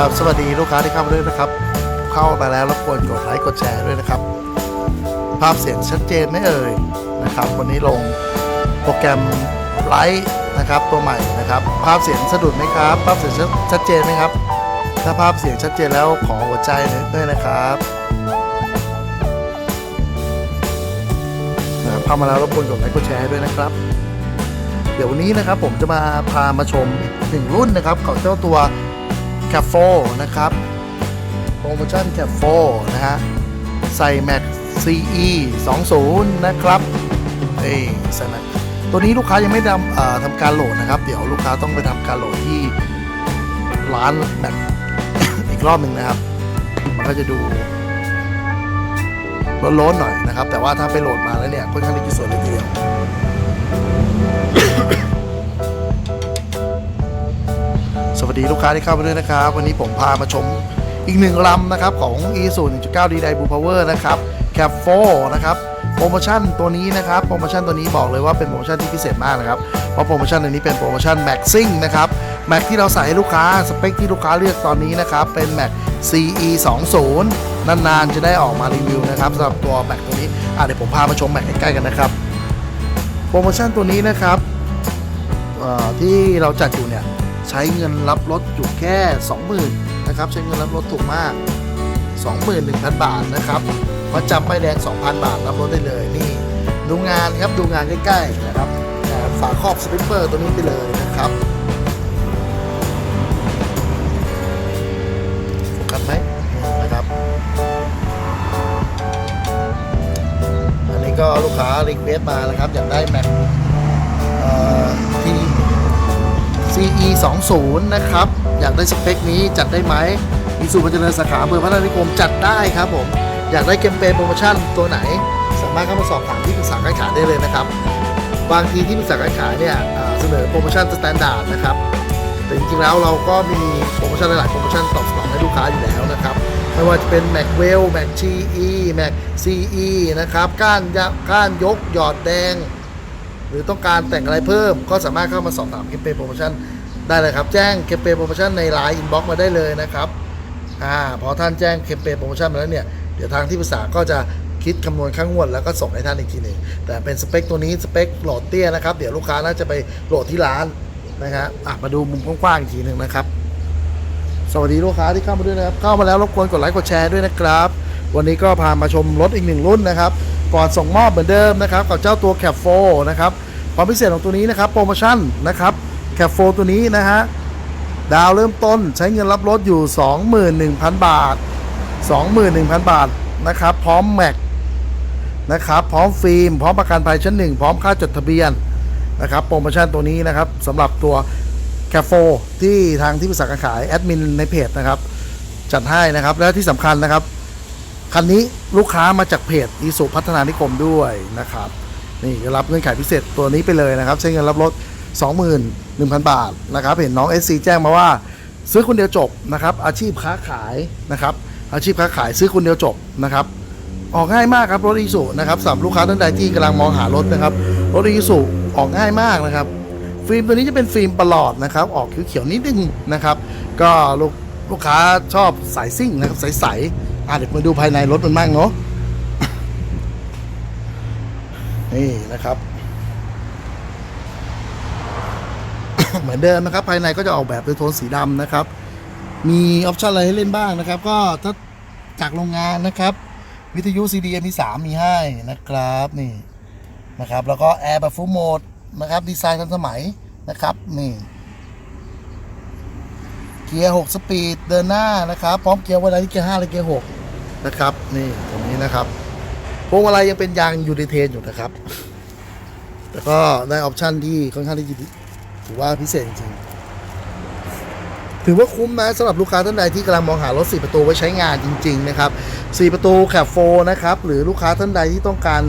ราบสวัสดีลูกค้าที่เข้ามาด้วยนะครับ เข้ามาแล้วรบกวนกดไลค์กดแชร์ด้วยนะครับ ภาพเสียงชัดเจนไหม่เอ่ยนะครับ วันนี้ลงโปรแกรมไลฟ์นะครับตัวใหม่นะครับ ภาพเสียงสะดุดไหมครับ ภาพเสียงชัดเจนไหมครับ ถ้าภาพเสียงชัดเจนแล้วขอหัวใจด้วยนะครับนะครับเข้ามาแล้วรบกวนกดไลค์กดแชร์ด้วยนะครับ เดี๋ยววันนี้นะครับผมจะมาพามาชมอีกหนึ่งรุ่นนะครับของเจ้าตัว c a p 4นะครับโปรโมชั่น c a p 4นะฮะใส่ Max CE 20นะครับเอ้ใส่ Max ตัวนี้ลูกค้ายังไม่ทำทำการโหลดนะครับ เดี๋ยวลูกค้าต้องไปทำการโหลดที่ร้าน Max อีกรอบหนึ่งนะครับ มันก็จะดูร้อนๆหน่อยนะครับ แต่ว่าถ้าไปโหลดมาแล้วเนี่ยค่อนข้างที่จะสวยเลยทีเดียว วัสดีลูกค้าที่เข้ามาด้วยนะครับ วันนี้ผมพามาชมอีกหนึ่งลำนะครับของ e 0 1.9 d d i b u Power นะครับ Cap 4นะครับโปรโมชั่นตัวนี้นะครับโปรโมชั่นตัวนี้บอกเลยว่าเป็นโปรโมชั่นที่พิเศษมากนะครับเพราะโปรโมชั่นตัวนี้เป็นโปรโมชั่น Maxing นะครับ Max ที่เราใส่ให้ลูกค้าสเปคที่ลูกค้าเลือกตอนนี้นะครับเป็น Max CE 20นานๆจะได้ออกมารีวิวนะครับสำหรับตัว Max ตัวนี้อะเดี๋ยวผมพามาชม Max ใกล้ๆกันนะครับโปรโมชั่นตัวนี้นะครับที่เราจัดอยู่เนี่ย ใช้เงินรับรถอยู่แค่ 20,000นะครับใช้เงินรับรถถูกมาก 21,000 บาทนะครับมาจำไปแดง 2,000 บาทรับรถได้เลยนี่ดูงานครับดูงานใกล้ๆนะครับอ่าฝาครอบสปิปเปอร์ตัวนี้ไปเลยนะครับโฟกัสไหมนะครับ อันนี้ก็ลูกค้ารีเควสมานะครับอยากได้แม็ก CE 20นะครับ อยากได้สเปคนี้จัดได้ไหมมีสูตรพัฒนาสาขาอำเภอพัฒนานิคมจัดได้ครับผม อยากได้แคมเปญโปรโมชั่นตัวไหน สามารถเข้ามาสอบถามที่ปรึกษาการขายได้เลยนะครับ บางทีที่ปรึกษาการขายเนี่ยเสนอโปรโมชั่นสแตนดาร์ดนะครับ แต่จริงๆแล้วเราก็มีโปรโมชั่นหลายๆโปรโมชั่นตอบสนองให้ลูกค้าอยู่แล้วนะครับ ไม่ว่าจะเป็น Mac w e l l Mac GE Mac CE นะครับ ก้านยก้านยกหยอดแดง หรือต้องการแต่งอะไรเพิ่ม ก็สามารถเข้ามาสอบถามแคมเปญโปรโมชั่นได้เลยครับ แจ้งแคมเปญโปรโมชั่นในไลน์อินบ็อกซ์มาได้เลยนะครับอ่าพอท่านแจ้งแคมเปญโปรโมชั่นมาแล้วเนี่ยเดี๋ยวทางที่ปรึกษาก็จะคิดคำนวณค่างวดแล้วก็ส่งให้ท่านอีกทีหนึ่งแต่เป็นสเปคตัวนี้สเปคโหลดเตี้ยนะครับ เดี๋ยวลูกค้าน่าจะไปโหลดที่ร้านนะฮะอะมาดูมุมกว้างๆอีกทีหนึ่งนะครับ สวัสดีลูกค้าที่เข้ามาด้วยนะครับ เข้ามาแล้วรบกวนกดไลค์กดแชร์ด้วยนะครับ วันนี้ก็พามาชมรถอีกหนึ่งรุ่นนะครับ ก่อนส่งมอบเหมือนเดิมนะครับ กับเจ้าตัว Cap 4นะครับความพิเศษของตัวนี้นะครับโปรโมชั่นนะครับ Cap 4ตัวนี้นะฮะดาวเริ่มต้นใช้เงินรับรถอยู่ 21,000 บาท 21,000 บาทนะครับ พร้อมแม็กนะครับพร้อมฟิล์ม พร้อมประกันภัยชั้นหนึ่งพร้อมค่าจดทะเบียนนะครับโปรโมชั่นตัวนี้นะครับสำหรับตัวแคฟโฟที่ทางที่ปรึกษาการขายแอดมินในเพจนะครับ จัดให้นะครับ และที่สำคัญนะครับ คันนี้ลูกค้ามาจากเพจอีสุพัฒนานิคมด้วยนะครับนี่จะรับเงื่อนไขพิเศษตัวนี้ไปเลยนะครับ ใช้เงินรับรถ 21,000 บาทนะครับ เห็นน้อง SC แจ้งมาว่า ซื้อคนเดียวจบนะครับ อาชีพค้าขายนะครับ อาชีพค้าขายซื้อคนเดียวจบนะครับ ออกง่ายมากครับรถอีสุนะครับสำหรับลูกค้าท่านใดที่กำลังมองหารถนะครับรถอีสุออกง่ายมากนะครับ ฟิล์มตัวนี้จะเป็นฟิล์มประหลอดนะครับ ออกเขียวๆนิดนึงนะครับ ก็ลูกลูกค้าชอบสายซิ่งนะครับใสๆ อะเดี๋ยวมาดูภายในรถมันบ้างเนาะนี่นะครับ เหมือนเดิมนะครับ ภายในก็จะออกแบบเป็นโทนสีดำนะครับ มีออปชันอะไรให้เล่นบ้างนะครับ ก็ถ้าจากโรงงานนะครับ วิทยุ CD MP3 มีให้นะครับนี่นะครับ แล้วก็แอร์แบบฟูลโหมดนะครับ ดีไซน์ทันสมัยนะครับ นี่เกียร์ 6 สปีด เดินหน้านะครับ พร้อมเกียร์วันไหนที่เกียร์5และเกียร์ 6 นะครับ นี่ตรงนี้นะครับพวงมาลัยยังเป็นยางยูนิเทนอยู่นะครับ แต่ก็ได้ออปชันที่ค่อนข้างที่จะถือว่าพิเศษจริงถือว่าคุ้มนะสำหรับลูกค้าท่านใดที่กำลังมองหารถ 4 ประตูไว้ใช้งานจริง ๆ นะครับ 4 ประตูแคบโฟนะครับ หรือลูกค้าท่านใดที่ต้องการ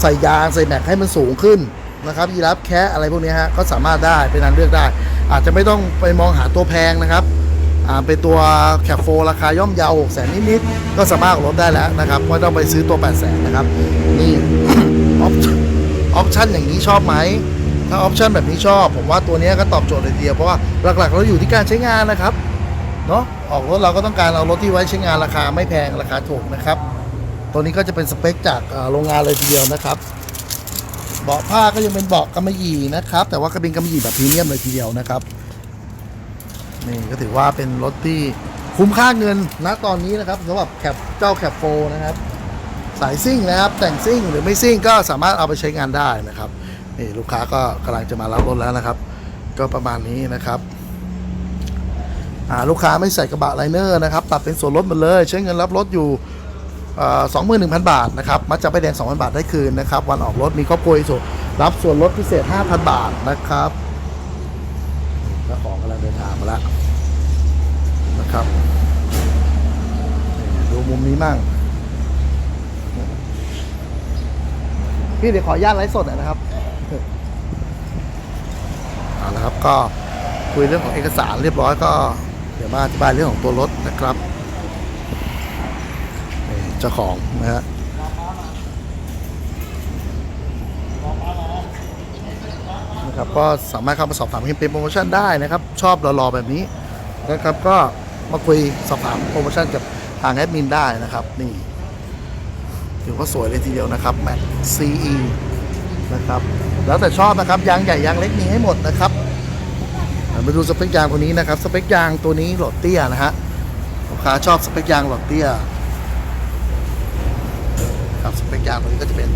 ใส่ยางใส่แม็กให้มันสูงขึ้นนะครับยีรับแคะอะไรพวกนี้ฮะก็สามารถได้เป็นอันเลือกได้ อาจจะไม่ต้องไปมองหาตัวแพงนะครับ เป็นตัวแคบโฟราคาย่อมเยาว6แสนนิดๆก็สามารถออกรถได้แล้วนะครับไม่ต้องไปซื้อตัว 8 0 0แสนนะครับนี่ออปชั่นอย่างนี้ชอบไหมถ้าออปชั่นแบบนี้ชอบ ผมว่าตัวนี้ก็ตอบโจทย์เลยทีเดียวเพราะว่าหลักๆเราอยู่ที่การใช้งานนะครับเนาะออกรถเราก็ต้องการเอารถที่ไว้ใช้งานราคาไม่แพงราคาถูกนะครับ ตัวนี้ก็จะเป็นสเปคจากโรงงานเลยทีเดียวนะครับเบาะผ้าก็ยังเป็นเบาะกำมะหยี่นะครับ แต่ว่าก็เป็นกำมะหยี่แบบพรีเมียมเลยทีเดียวนะครับ นี่ก็ถือว่าเป็นรถที่คุ้มค่าเงินณตอนนี้นะครับสำหรับแคปเจ้าแคปโฟนะครับ สายซิ่งนะครับ แต่งซิ่งหรือไม่ซิ่งก็สามารถเอาไปใช้งานได้นะครับนี่ลูกค้าก็กำลังจะมารับรถแล้วนะครับ ก็ประมาณนี้นะครับอ่าลูกค้าไม่ใส่กระบะไลเนอร์นะครับตัดเป็นส่วนลดหมดเลย ใช้เงินรับรถอยู่สองหมื่นหนึ่งพันบาทนะครับมัดจะไปแดงสองพันบาทได้คืนนะครับ วันออกรถมีครอบครัวอีกส่วนรับส่วนลดพิเศษ5,000บาทนะครับเจ้าของกำลังเดินทาง มาแล้วนะครับ ดูมุมนี้มั่งพี่เดี๋ยวขออนุญาตไลฟ์สดหน่อยนะครับเอาละครับก็คุยเรื่องของเอกสารเรียบร้อยก็ เดี๋ยวมาอธิบายเรื่องของตัวรถนะครับเจ้าของนะฮะ นะครับก็สามารถเข้ามาสอบถามเห็นเป็นโปรโมชั่นได้นะครับ ชอบรอๆแบบนี้นะครับก็มาคุยสอบถามโปรโมชั่นกับทางแอดมินได้นะครับ นี่ถือว่าสวยเลยทีเดียวนะครับแม็ก CE นะครับแล้วแต่ชอบนะครับยางใหญ่ยางเล็กมีให้หมดนะครับมาดูสเปคยางตัวนี้นะครับสเปคยางตัวนี้หลอดเตี้ยนะฮะลูกค้าชอบสเปคยางหลอดเตี้ยครับสเปคยางตัวนี้ก็จะเป็น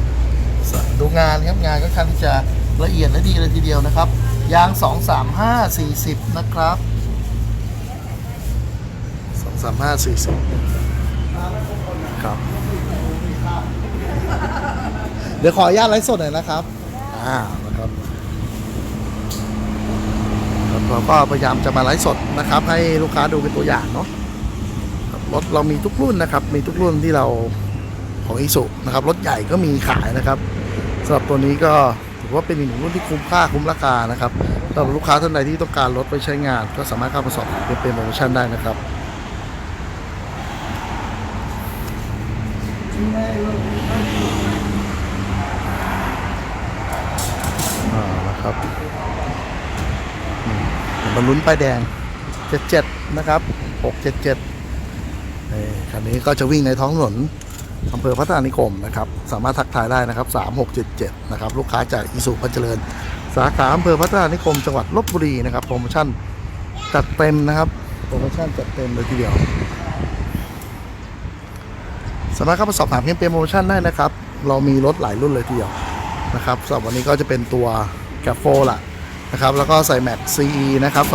ดูงานครับงานก็ค่อนข้างที่จะ ละเอียดและดีเลยทีเดียวนะครับ ยาง 2 3 5 40 นะครับ 2 3 5 40 ครับ เดี๋ยวขออนุญาตไลฟ์สดหน่อยนะครับ อ่า นะครับครับเราก็พยายามจะมาไลฟ์สดนะครับ ให้ลูกค้าดูเป็นตัวอย่างเนาะครับรถเรามีทุกรุ่นนะครับ มีทุกรุ่นที่เราของอิสุนะครับ รถใหญ่ก็มีขายนะครับสำหรับตัวนี้ก็ถือ ว่าเป็นอีกหนึ่งรุ่นที่คุ้มค่าคุ้มราคานะครับสำหรับลูกค้าท่านใดที่ต้องการรถไปใช้งาน ก็สามารถเข้ามาสอบถามเป็นโปรโมชั่นได้นะครับอ่านะครับมบรรลุนป้ายแดง 77 นะครับ 677คันนี้ก็จะวิ่งในท้องถนน อำเภอพัฒนานิคมนะครับสามารถทักทายได้นะครับ 3677 นะครับลูกค้าจากอิสุพันเจริญ สาขาอำเภอพัฒนานิคมจังหวัดลบบุรีนะครับโปรโมชั่นจัดเต็มนะครับโปรโมชั่นจัดเต็มเลยทีเดียวสามารถเข้ามาสอบถามเพียงเป็นโปรโมชั่นได้นะครับ เรามีรถหลายรุ่นเลยทีเดียวนะครับสำหรับวันนี้ก็จะเป็นตัวแกฟโฟล่ะนะครับแล้วก็ใส่แม็ก CE นะครับ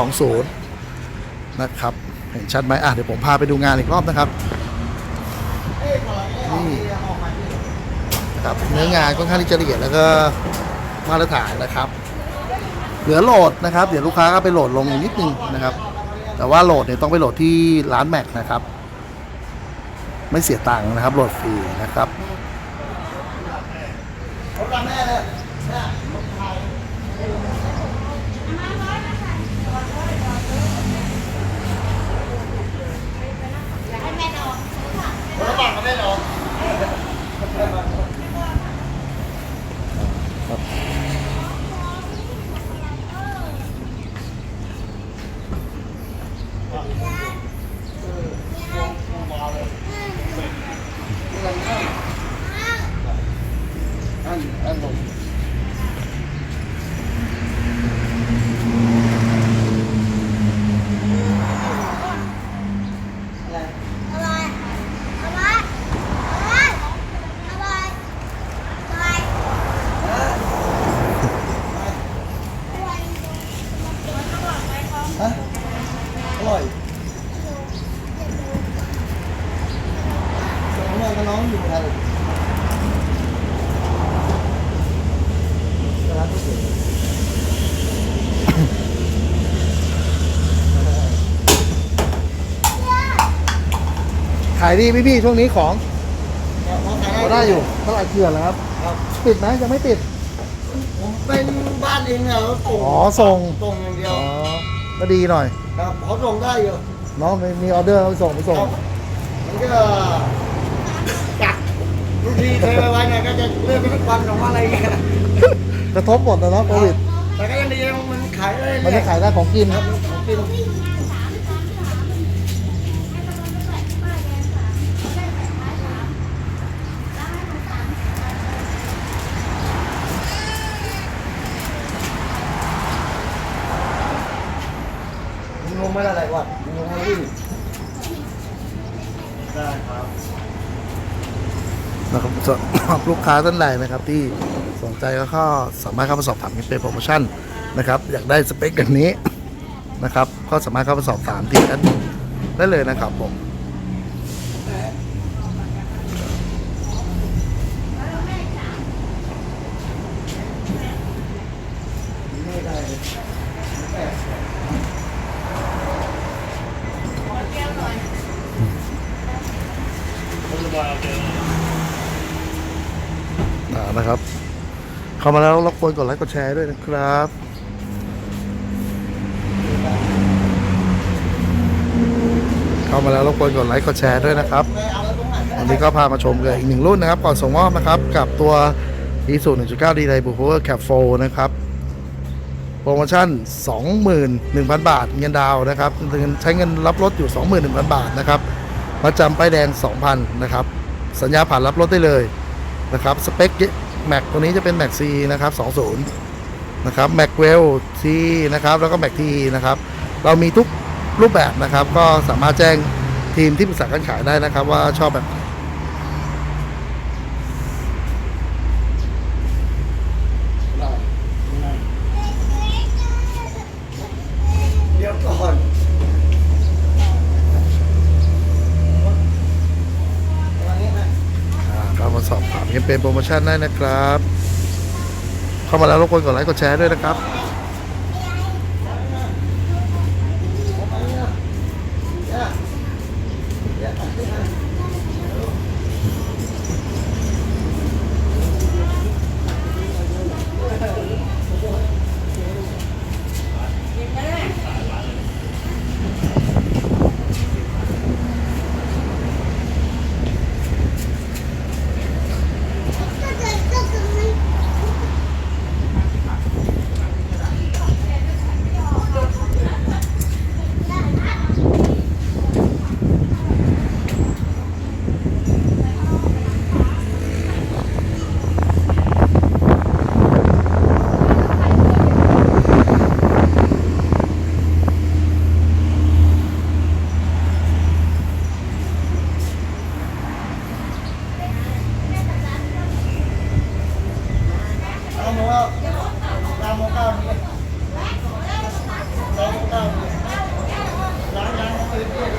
20 นะครับ เห็นชัดไหมอะเดี๋ยวผมพาไปดูงานอีกรอบนะครับ นี่นะครับเนื้องานค่อนข้างที่จะละเอียดแล้วก็มาตรฐานนะครับ เหลือโหลดนะครับ เดี๋ยวลูกค้าก็ไปโหลดลงอีกนิดนึงนะครับ แต่ว่าโหลดเนี่ยต้องไปโหลดที่ร้านแม็กนะครับ ไม่เสียตังค์นะครับโหลดฟรีนะครับ อะไรอะไรอะไรอะไรอะไร ฮะอร่อยส่งมากับน้องอยู่ไทยร้านก๋วยเตี๋ยว ขายดีพี่พี่ๆช่วงนี้ของก็ได้อยู่เท่าไหร่เกลือแล้วครับครับ ปิดไหมยังไม่ปิด ผมเป็นบ้านเองเหรอส่งอ๋อส่งส่งอย่างเดียอ๋วอก็ดีหน่อย ครับเขาส่งได้อยู่น้องมีออเดอร์ไปส่งไปส่งครับมันก็จักบางทีเคยไปไว้เนี่ยก็จะเลื่อนไปทุกวันของอะไรอย่างเงี้ยกระทบหมดนะเนาะโควิดแต่ก็ยังดีมันขายได้มันจะขายได้ของกินครับของกิน ไม่ได้หลายวันลงมาวิ่งได้ครับ นะครับ สำหรับลูกค้าท่านใดนะครับ ที่สนใจก็เข้าสามารถเข้ามาสอบถามกันเป็นโปรโมชั่นนะครับ อยากได้สเปคอย่างนี้นะครับ ก็สามารถเข้ามาสอบถามที่แอดมินได้เลยนะครับผมไม่ได้เลยอ่า นะครับ เข้ามาแล้วรบกวนกดไลค์กดแชร์ด้วยนะครับเข้ามาแล้วรบกวนกดไลค์กดแชร์ด้วยนะครับ วันนี้ก็พามาชมกันอีกหนึ่งรุ่นนะครับ ก่อนส่งมอบนะครับ กับตัว e s u 1.9 d ีไ b บุ Power Cap 4นะครับ โปรโมชั่น 21,000 บาท เงินดาวนะครับ ใช้เงินรับรถอยู่ 21,000 บาทนะครับมาจำป้ายแดง 2,000 นะครับ สัญญาผ่านรับรถได้เลย นะครับสเปคแม็กตัวนี้จะเป็นแม็กซีนะครับ20นะครับแม็กเวลซีนะครับแล้วก็แม็กทีนะครับเรามีทุกรูปแบบนะครับ ก็สามารถแจ้งทีมที่ปรึกษาการขายได้นะครับ ว่าชอบแบบไหน เดี๋ยวก่อนวันนี้นะ อ่าเข้า มาสอบถามเป็นโปรโมชั่นได้นะครับ เข้ามาแล้วรบกวนกดไลค์กดแชร์ด้วยนะครับ เอาโมเก้าเอาโมเก้านี่เอาโมเก้านี่ล้างล้างเอาไปเรื่อยๆ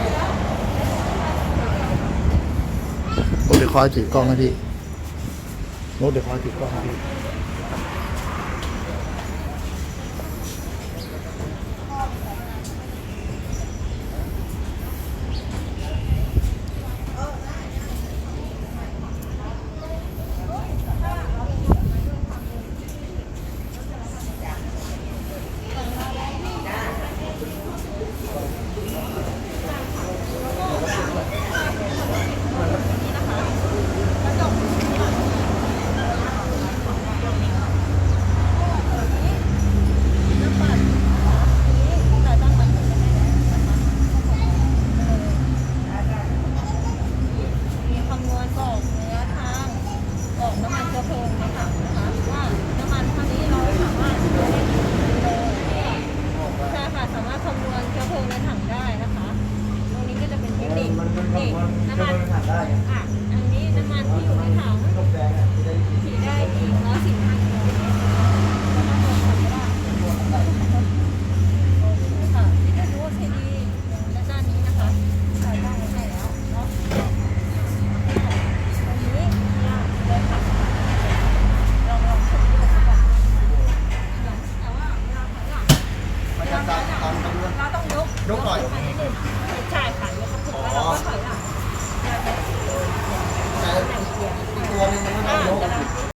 โน้ตเดี๋ยวค อยถือกล้องให้พี่โน้ตเดี๋ยวคอยถือกล้องให้พี่